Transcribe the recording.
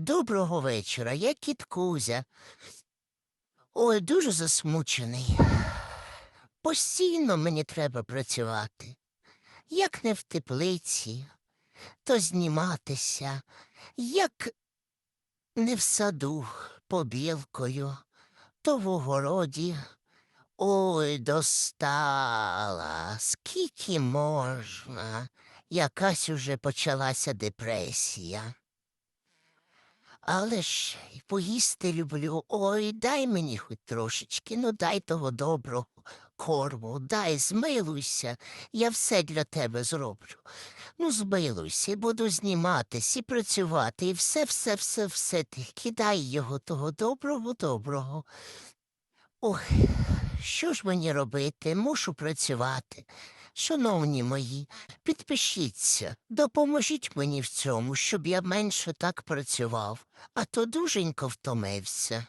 Доброго вечора, я кіт Кузя. Ой, дуже засмучений. Постійно мені треба працювати. Як не в теплиці, то зніматися, як не в саду побілкою, то в огороді. Ой, достала, скільки можна. Якась уже почалася депресія. Але ж поїсти люблю. Ой, дай мені хоч трошечки, ну дай того доброго корму, дай, змилуйся, я все для тебе зроблю. Ну, змилуйся, буду зніматись і працювати, і все, все, все, все ти кидай його того доброго, доброго. Ой, що ж мені робити? Мушу працювати. Шановні мої, підпишіться, допоможіть мені в цьому, щоб я менше так працював, а то дуженько втомився.